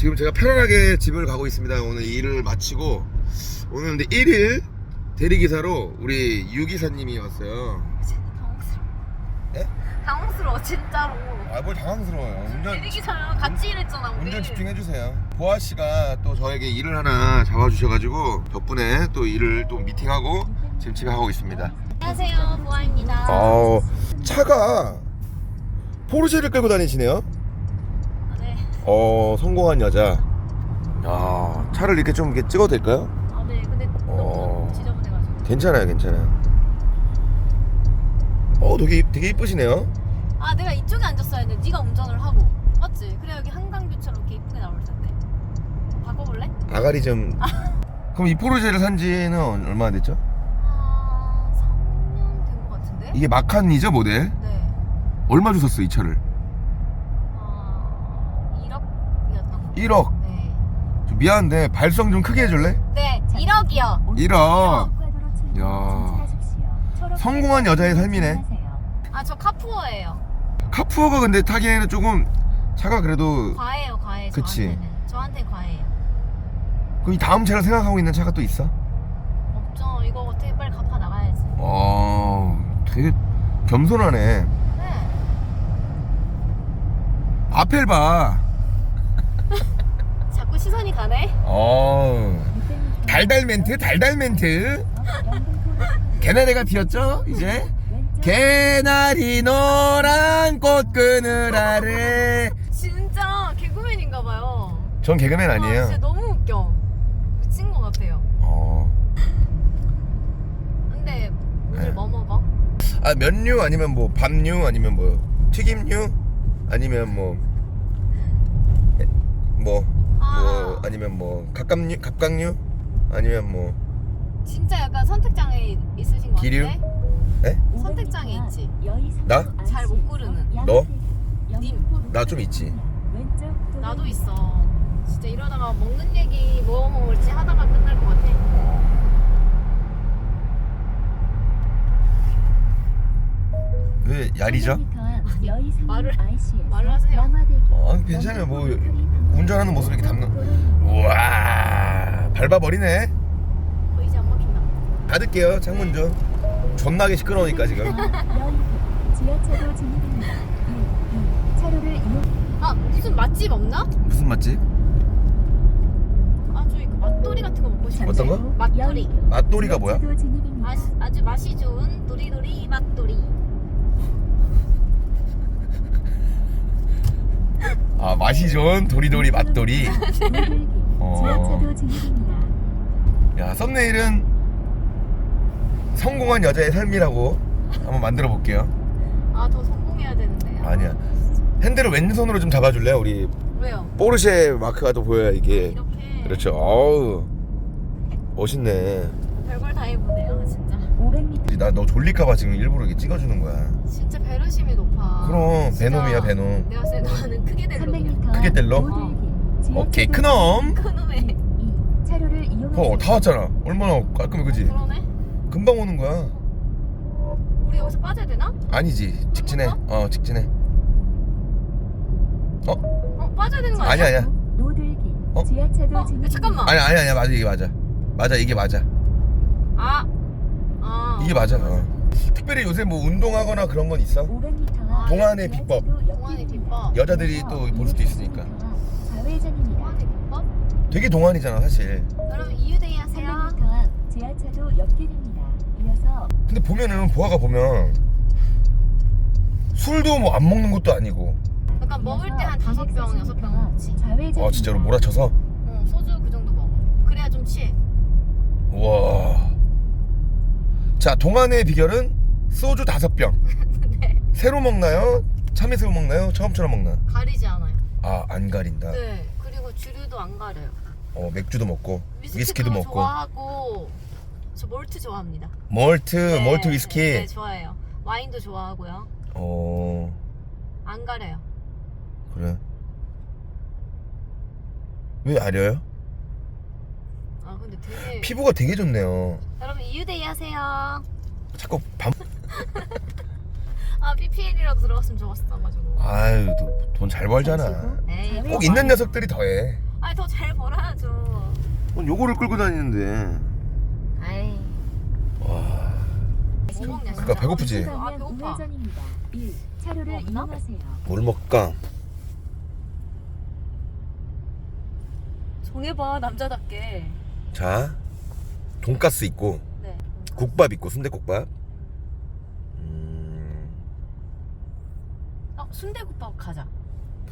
지금 제가 편안하게 집을 가고 있습니다. 오늘 일을 마치고 오늘 근데 1일 대리기사로 우리 유기사님이 왔어요. 당황스러워. 예? 당황스러워 진짜로. 아뭘 당황스러워요. 운전 대리기사랑 같이 일했잖아 우리. 운전 집중해 주세요. 보아 씨가 또 저에게 일을 하나 잡아주셔가지고 덕분에 또 일을 또 미팅하고 지금 집에 가고 있습니다. 안녕하세요 보아입니다. 어 차가 포르쉐를 끌고 다니시네요. 네. 어 성공한 여자. 야 차를 이렇게 좀 이렇게 찍어도 될까요? 아 네. 근데 어. 너무 지저분해가지고. 괜찮아요, 괜찮아요. 어 되게 되게 이쁘시네요. 아 내가 이쪽에 앉았어야 했는데 네가 운전을 하고 맞지? 그래 여기 한강뷰처럼 이렇게 이쁘게 나올 텐데. 바꿔볼래? 아가리 좀. 그럼 이 포르쉐를 산지는 얼마나 됐죠? 아 3년 된 것 같은데? 이게 마칸이죠 모델? 네. 얼마 주셨어 이 차를? 아 1억이었던 거. 1억. 네. 좀 미안한데 발성 좀 크게 해줄래? 네 1억이요. 1억. 야. 성공한 여자의 삶이네. 아 저 카푸어예요. 카푸어가 근데 타기에는 조금 차가 그래도 과해요 과해. 그치. 저한테는. 저한테 과해요. 그이 다음 차를 생각하고 있는 차가 또 있어? 없죠. 이거 어떻게 빨리 갚아 나가야지. 어, 되게 겸손하네. 네. 앞을 봐. 자꾸 시선이 가네. 어, 달달 멘트, 달달 멘트. 개나리가 피었죠? 이제 개나리 노란 꽃그늘 아래. 진짜 개그맨인가 봐요. 전 개그맨 아, 진짜 아니에요. 너무 웃겨. 미친 것 같아요. 어, 근데 오늘 네. 뭐 먹어? 아 면류 아니면 뭐 밥류 아니면 뭐 튀김류 아니면 뭐 뭐, 뭐 아. 아니면 뭐 갑각류 갑각류 아니면 뭐 진짜 약간 선택장애 있으신 것 기류? 같은데? 에? 선택장애 있지? 나? 잘못 고르는. 너? 님. 나좀 있지. 나도 있어. 진짜 이러다가 먹는 얘기 뭐 먹을지 하다가 끝날 것 같아. 왜 야리죠? 말을- 말을 말을 하세요. 어, 괜찮아요. 뭐 운전하는 모습 이렇게 담는. 우와 밟아버리네. 어, 이제 안 막힌다. 닫을게요 창문 좀. 존나게 시끄러우니까 지금. 지하차도 진입입니다. 차로를 이용. 아 무슨 맛집 없나? 무슨 맛집? 아 저희 그 맛돌이 같은 거 먹고 싶은데. 어떤 거? 맛돌이. 맛돌이가 뭐야? 진입입니다. 아, 아주 맛이 좋은 도리도리 맛돌이. 아 맛이 좋은 도리도리 맛돌이. 노들기. 어. 야 썸네일은 성공한 여자의 삶이라고 한번 만들어 볼게요. 아 더 성공해야 되는데. 아, 아니야. 핸들을 왼손으로 좀 잡아줄래? 우리 왜요? 포르쉐 마크가 또 보여야 이게. 이렇게. 그렇죠. 어우 멋있네. 별걸 다 해보네요, 진짜. 500m. 나너 졸릴까봐 지금 일부러 이렇게 찍어주는 거야. 진짜 배려심이 높아. 그럼, 진짜 배놈이야, 배놈. 내가 때 너는 크게 될 놈이야. 300m. 크게 뗄러? 노들기. 오케이. 그놈의. 차로를 이용하세요. 어다 왔잖아. 얼마나 깔끔해 그지? 그러네. 금방 오는 거야. 우리 여기서 빠져야 되나? 아니지 직진해. 어 직진해. 어 어 빠져야 되는 거 아니야 아니야? 아니야. 노들기. 어? 지하차도 어, 진입. 잠깐만. 아니야 아니야 아니야 맞아 이게 맞아. 맞아 이게 맞아. 아. 아. 이게 맞아. 어. 특별히 요새 뭐 운동하거나 그런 건 있어? 500m. 동안의 비법. 동안의 비법. 여자들이 또 볼 수도 있으니까. 좌회전입니다. 동안의 비법? 되게 동안이잖아 사실. 여러분 이유데이 하세요. 300m 앞 지하차도 옆길입니다. 이어서 근데 보면은 보아가 보면 술도 뭐 안 먹는 것도 아니고. 약간 먹을 때 한 다섯 병, 여섯 병 먹지. 좌회전. 아 진짜로 몰아쳐서. 어, 소주 그 정도 먹어. 그래야 좀 취해. 우와. 자 동안의 비결은 소주 다섯 병. 네. 새로 먹나요? 참이슬 먹나요? 처음처럼 먹나? 가리지 않아요. 아 안 가린다. 네. 그리고 주류도 안 가려요. 어 맥주도 먹고 위스키도, 먹고 좋아하고 저 몰트 좋아합니다. 몰트 네, 몰트 위스키. 네, 좋아해요. 와인도 좋아하고요. 어 안 가려요. 그래. 왜 아려요? 아 근데 되게 피부가 되게 좋네요. 여러분 이유데이 하세요. 자꾸 밤. 아 PPL이라도 들어갔으면 좋았어 가지고. 아유 돈 잘 벌잖아. 에이, 꼭 있는 녀석들이 더해. 아니 더 잘 벌어야죠. 어, 요거를 끌고 다니는데. 아이. 와. 뭐 먹냐. 그러니까 배고프지? 아 배고파. 우회전입니다. 1. 차로를 없나? 이용하세요. 뭘 먹까? 정해봐 남자답게. 자, 돈가스 있고, 네. 국밥 있고, 순대국밥. 음, 어 순대국밥 가자.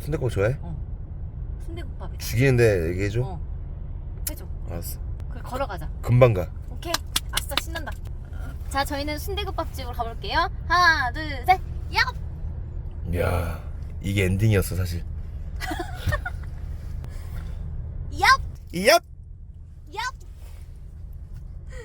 순대국밥 좋아해? 순대국밥이. 죽이는데 얘기해줘. 어. 해줘. 알았어. 그래 걸어가자. 금방 가. 오케이. 아싸 신난다. 자 저희는 순대국밥집으로 가볼게요. 하나 둘 셋. 야. 이야, 이게 엔딩이었어, 사실. 야. 얍!